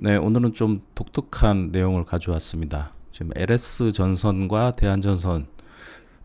네, 오늘은 좀 독특한 내용을 가져왔습니다. 지금 LS 전선과 대한전선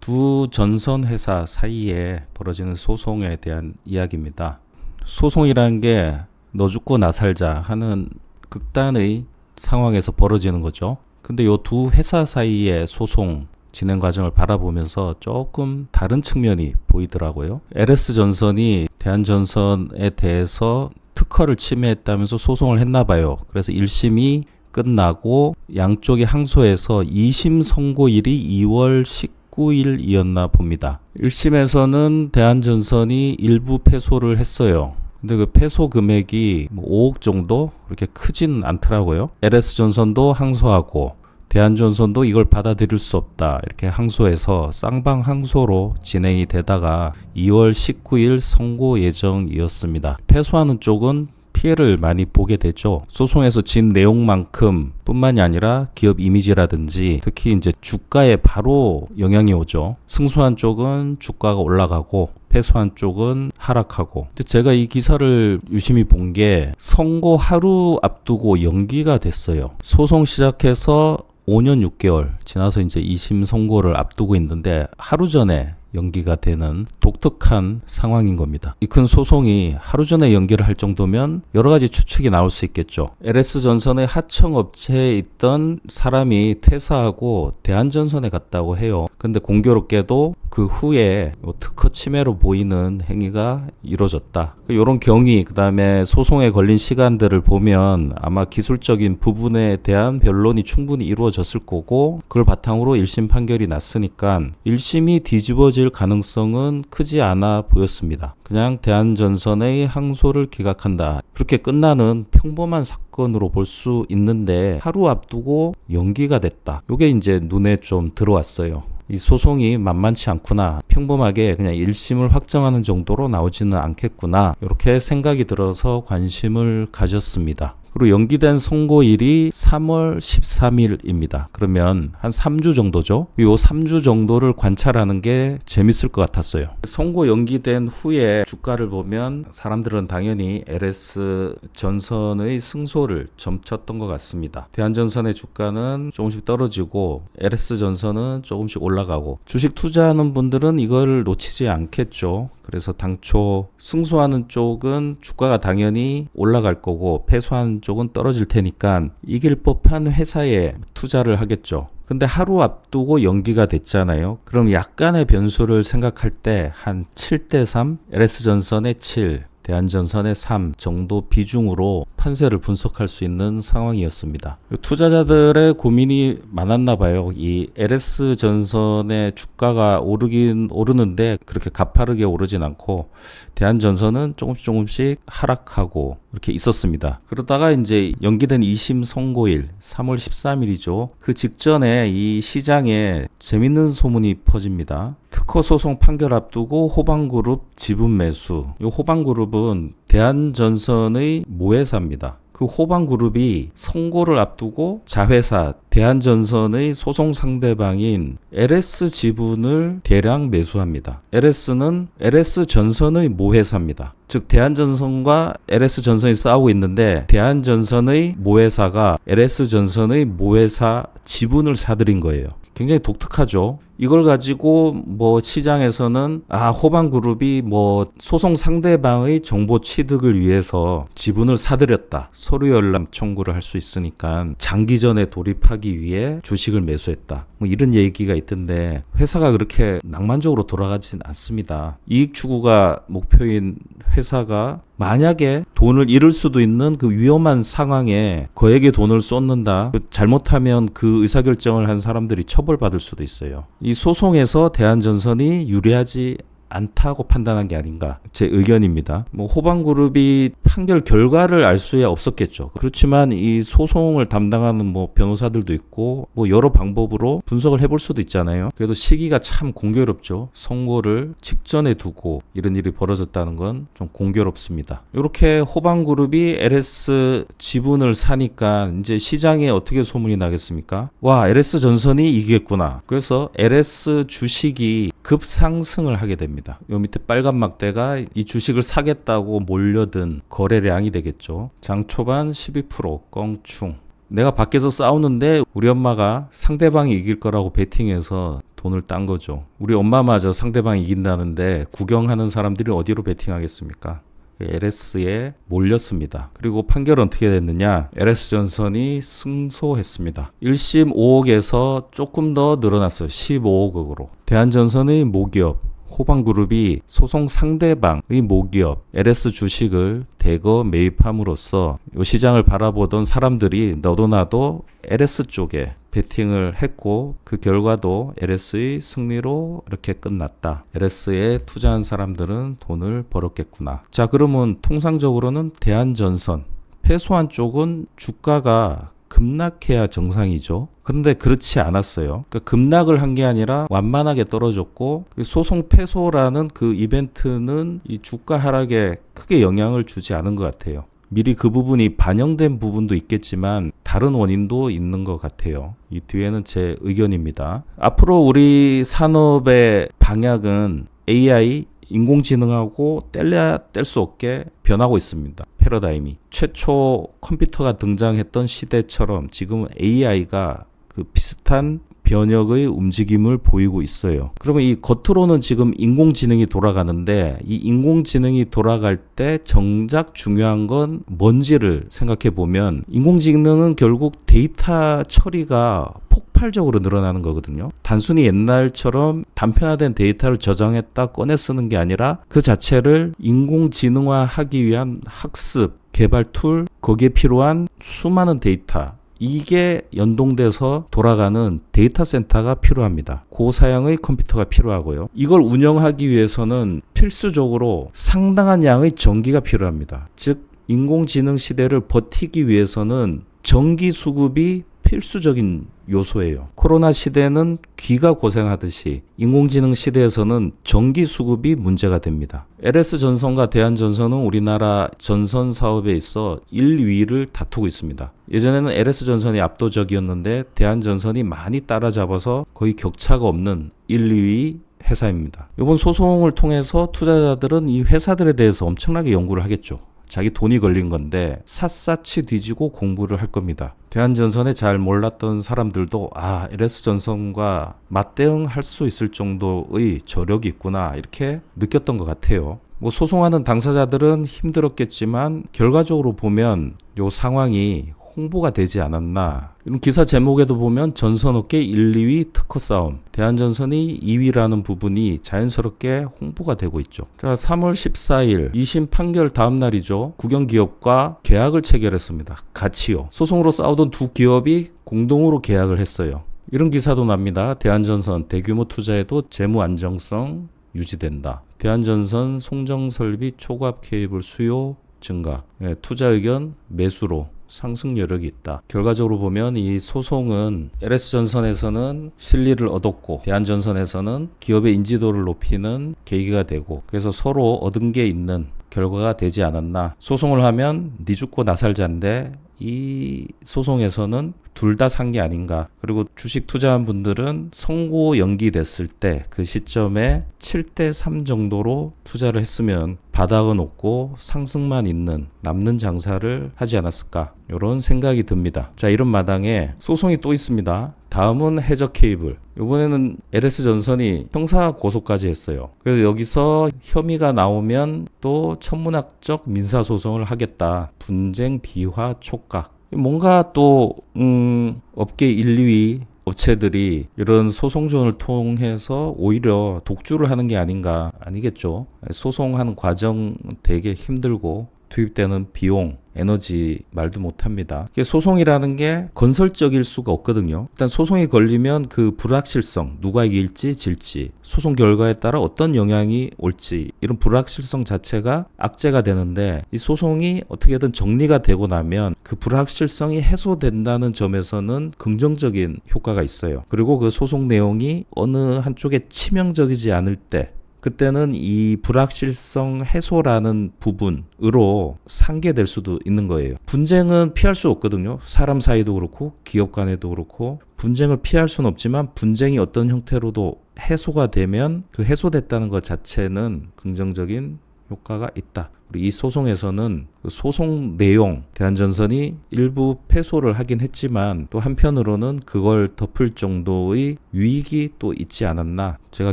두 전선 회사 사이에 벌어지는 소송에 대한 이야기입니다. 소송이라는 게 너 죽고 나 살자 하는 극단의 상황에서 벌어지는 거죠. 근데 요 두 회사 사이의 소송 진행 과정을 바라보면서 조금 다른 측면이 보이더라고요. LS 전선이 대한전선에 대해서 특허를 침해했다면서 소송을 했나 봐요. 그래서 1심이 끝나고 양쪽의 항소에서 2심 선고일이 2월 19일이었나 봅니다. 1심에서는 대한전선이 일부 패소를 했어요. 근데 그 패소 금액이 뭐 5억 정도 그렇게 크진 않더라고요. LS 전선도 항소하고 대한전선도 이걸 받아들일 수 없다 이렇게 항소해서 쌍방 항소로 진행이 되다가 2월 19일 선고 예정이었습니다. 패소하는 쪽은 피해를 많이 보게 되죠. 소송에서 진 내용만큼 뿐만이 아니라 기업 이미지라든지 특히 이제 주가에 바로 영향이 오죠. 승소한 쪽은 주가가 올라가고 패소한 쪽은 하락하고. 근데 제가 이 기사를 유심히 본 게 선고 하루 앞두고 연기가 됐어요. 소송 시작해서 5년 6개월 지나서 이제 2심 선고를 앞두고 있는데 하루 전에 연기가 되는 독특한 상황인 겁니다. 이 큰 소송이 하루 전에 연기를 할 정도면 여러 가지 추측이 나올 수 있겠죠. LS 전선의 하청 업체에 있던 사람이 퇴사하고 대한전선에 갔다고 해요. 근데 공교롭게도 그 후에 뭐 특허 침해로 보이는 행위가 이루어졌다. 이런 경위, 그 다음에 소송에 걸린 시간들을 보면 아마 기술적인 부분에 대한 변론이 충분히 이루어졌을 거고 그걸 바탕으로 1심 판결이 났으니까 1심이 뒤집어 질 가능성은 크지 않아 보였습니다. 그냥 대한전선의 항소를 기각한다. 그렇게 끝나는 평범한 사건으로 볼 수 있는데 하루 앞두고 연기가 됐다. 이게 이제 눈에 좀 들어왔어요. 이 소송이 만만치 않구나. 평범하게 그냥 1심을 확정하는 정도로 나오지는 않겠구나. 이렇게 생각이 들어서 관심을 가졌습니다. 그리고 연기된 선고일이 3월 13일입니다. 그러면 한 3주 정도죠. 요 3주 정도를 관찰하는 게 재밌을 것 같았어요. 선고 연기된 후에 주가를 보면 사람들은 당연히 LS 전선의 승소를 점쳤던 것 같습니다. 대한전선의 주가는 조금씩 떨어지고 LS 전선은 조금씩 올라가고 주식 투자하는 분들은 이걸 놓치지 않겠죠. 그래서 당초 승소하는 쪽은 주가가 당연히 올라갈 거고 패소하는 쪽은 떨어질 테니까 이길 법한 회사에 투자를 하겠죠. 근데 하루 앞두고 연기가 됐잖아요. 그럼 약간의 변수를 생각할 때 한 7대 3, LS전선의 7, 대한전선의 3 정도 비중으로 판세를 분석할 수 있는 상황이었습니다. 투자자들의 고민이 많았나 봐요. 이 LS 전선의 주가가 오르긴 오르는데 그렇게 가파르게 오르진 않고 대한전선은 조금씩 조금씩 하락하고 이렇게 있었습니다. 그러다가 이제 연기된 2심 선고일 3월 13일이죠. 그 직전에 이 시장에 재밌는 소문이 퍼집니다. 특허 소송 판결 앞두고 호방그룹 지분 매수. 이 호방그룹은 대한전선의 모회사입니다. 그 호방그룹이 선고를 앞두고 자회사 대한전선의 소송 상대방인 LS 지분을 대량 매수합니다. LS는 LS 전선의 모회사입니다. 즉 대한전선과 LS전선이 싸우고 있는데 대한전선의 모회사가 LS전선의 모회사 지분을 사들인 거예요. 굉장히 독특하죠. 이걸 가지고 뭐 시장에서는 아 호방그룹이 뭐 소송 상대방의 정보 취득을 위해서 지분을 사들였다 서류 열람 청구를 할 수 있으니까 장기전에 돌입하기 위해 주식을 매수했다 뭐 이런 얘기가 있던데 회사가 그렇게 낭만적으로 돌아가진 않습니다 이익 추구가 목표인 회사가 만약에 돈을 잃을 수도 있는 그 위험한 상황에 거액의 돈을 쏟는다. 그 잘못하면 그 의사결정을 한 사람들이 처벌받을 수도 있어요. 이 소송에서 대한전선이 유리하지 않다고 판단한 게 아닌가 제 의견입니다. 뭐 호방 그룹이 판결 결과를 알 수야 없었겠죠. 그렇지만 이 소송을 담당하는 뭐 변호사들도 있고 뭐 여러 방법으로 분석을 해볼 수도 있잖아요. 그래도 시기가 참 공교롭죠. 선고를 직전에 두고 이런 일이 벌어졌다는 건 좀 공교롭습니다. 이렇게 호방 그룹이 LS 지분을 사니까 이제 시장에 어떻게 소문이 나겠습니까? 와 LS 전선이 이기겠구나. 그래서 LS 주식이 급상승을 하게 됩니다. 요 밑에 빨간 막대가 이 주식을 사겠다고 몰려든 거래량이 되겠죠. 장 초반 12% 껑충. 내가 밖에서 싸우는데 우리 엄마가 상대방이 이길 거라고 베팅해서 돈을 딴 거죠. 우리 엄마마저 상대방이 이긴다는데 구경하는 사람들이 어디로 베팅하겠습니까? LS에 몰렸습니다. 그리고 판결은 어떻게 됐느냐? LS 전선이 승소했습니다. 1심 5억에서 조금 더 늘어났어요. 15억으로. 대한전선의 모기업 호방그룹이 소송 상대방의 모기업 LS 주식을 대거 매입함으로써 이 시장을 바라보던 사람들이 너도 나도 LS 쪽에 베팅을 했고 그 결과도 LS의 승리로 이렇게 끝났다. LS에 투자한 사람들은 돈을 벌었겠구나. 자, 그러면 통상적으로는 대한전선 패소한 쪽은 주가가 급락해야 정상이죠. 그런데 그렇지 않았어요. 그러니까 급락을 한 게 아니라 완만하게 떨어졌고 그 소송 패소라는 그 이벤트는 이 주가 하락에 크게 영향을 주지 않은 것 같아요. 미리 그 부분이 반영된 부분도 있겠지만 다른 원인도 있는 것 같아요. 이 뒤에는 제 의견입니다. 앞으로 우리 산업의 방향은 AI 인공지능하고 뗄래야 뗄 수 없게 변하고 있습니다. 패러다임이 최초 컴퓨터가 등장했던 시대처럼 지금은 AI가 그 비슷한 변혁의 움직임을 보이고 있어요. 그러면 이 겉으로는 지금 인공지능이 돌아가는데 이 인공지능이 돌아갈 때 정작 중요한 건 뭔지를 생각해 보면 인공지능은 결국 데이터 처리가 폭 발적으로 늘어나는 거거든요. 단순히 옛날처럼 단편화된 데이터를 저장했다 꺼내 쓰는 게 아니라 그 자체를 인공지능화 하기 위한 학습, 개발 툴, 거기에 필요한 수많은 데이터, 이게 연동돼서 돌아가는 데이터 센터가 필요합니다. 고사양의 컴퓨터가 필요하고요. 이걸 운영하기 위해서는 필수적으로 상당한 양의 전기가 필요합니다. 즉, 인공지능 시대를 버티기 위해서는 전기 수급이 필수적인 요소예요. 코로나 시대는 귀가 고생하듯이 인공지능 시대에서는 전기 수급이 문제가 됩니다. LS 전선과 대한 전선은 우리나라 전선 사업에 있어 1위를 다투고 있습니다. 예전에는 LS 전선이 압도적이었는데 대한 전선이 많이 따라잡아서 거의 격차가 없는 1, 2위 회사입니다. 이번 소송을 통해서 투자자들은 이 회사들에 대해서 엄청나게 연구를 하겠죠. 자기 돈이 걸린 건데 샅샅이 뒤지고 공부를 할 겁니다. 대한전선에 잘 몰랐던 사람들도 아 LS전선과 맞대응할 수 있을 정도의 저력이 있구나 이렇게 느꼈던 것 같아요. 뭐 소송하는 당사자들은 힘들었겠지만 결과적으로 보면 요 상황이 홍보가 되지 않았나. 이런 기사 제목에도 보면 전선업계 1, 2위 특허 싸움, 대한전선이 2위라는 부분이 자연스럽게 홍보가 되고 있죠. 자, 3월 14일 2심 판결 다음 날이죠. 국영기업과 계약을 체결했습니다. 같이요. 소송으로 싸우던 두 기업이 공동으로 계약을 했어요. 이런 기사도 납니다. 대한전선 대규모 투자에도 재무 안정성 유지된다. 대한전선 송정 설비 초과압 케이블 수요 증가. 예, 투자 의견 매수로 상승 여력이 있다. 결과적으로 보면 이 소송은 LS전선에서는 실리를 얻었고 대한전선에서는 기업의 인지도를 높이는 계기가 되고 그래서 서로 얻은 게 있는 결과가 되지 않았나. 소송을 하면 니 죽고 나 살자인데 이 소송에서는 둘 다 산 게 아닌가. 그리고 주식 투자한 분들은 선고 연기됐을 때 그 시점에 7대 3 정도로 투자를 했으면 바닥은 없고 상승만 있는 남는 장사를 하지 않았을까. 이런 생각이 듭니다. 자, 이런 마당에 소송이 또 있습니다. 다음은 해적 케이블. 이번에는 LS 전선이 형사 고소까지 했어요. 그래서 여기서 혐의가 나오면 또 천문학적 민사 소송을 하겠다. 분쟁 비화 촉각. 뭔가 또 음, 업계 1, 2위 업체들이 이런 소송전을 통해서 오히려 독주를 하는 게 아닌가 아니겠죠. 소송하는 과정 되게 힘들고 투입되는 비용, 에너지 말도 못합니다. 소송이라는 게 건설적일 수가 없거든요. 일단 소송이 걸리면 그 불확실성, 누가 이길지 질지, 소송 결과에 따라 어떤 영향이 올지 이런 불확실성 자체가 악재가 되는데 이 소송이 어떻게든 정리가 되고 나면 그 불확실성이 해소된다는 점에서는 긍정적인 효과가 있어요. 그리고 그 소송 내용이 어느 한쪽에 치명적이지 않을 때 그때는 이 불확실성 해소라는 부분으로 상계될 수도 있는 거예요. 분쟁은 피할 수 없거든요. 사람 사이도 그렇고 기업 간에도 그렇고 분쟁을 피할 수는 없지만 분쟁이 어떤 형태로도 해소가 되면 그 해소됐다는 것 자체는 긍정적인 효과가 있다. 이 소송에서는 그 소송 내용 대한전선이 일부 패소를 하긴 했지만 또 한편으로는 그걸 덮을 정도의 유익이 또 있지 않았나. 제가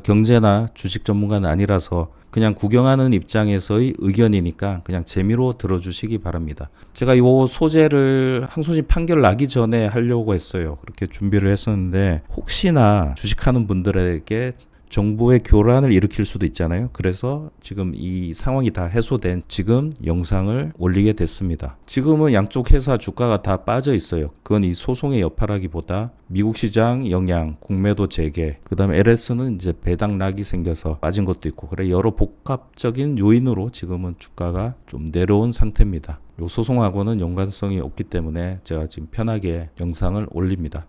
경제나 주식 전문가는 아니라서 그냥 구경하는 입장에서의 의견이니까 그냥 재미로 들어주시기 바랍니다. 제가 이 소재를 항소심 판결 나기 전에 하려고 했어요. 그렇게 준비를 했었는데 혹시나 주식하는 분들에게 정보의 교란을 일으킬 수도 있잖아요. 그래서 지금 이 상황이 다 해소된 지금 영상을 올리게 됐습니다. 지금은 양쪽 회사 주가가 다 빠져 있어요. 그건 이 소송의 여파라기보다 미국 시장 영향, 공매도 재개, 그 다음에 LS는 이제 배당 락이 생겨서 빠진 것도 있고, 그래 여러 복합적인 요인으로 지금은 주가가 좀 내려온 상태입니다. 요 소송하고는 연관성이 없기 때문에 제가 지금 편하게 영상을 올립니다.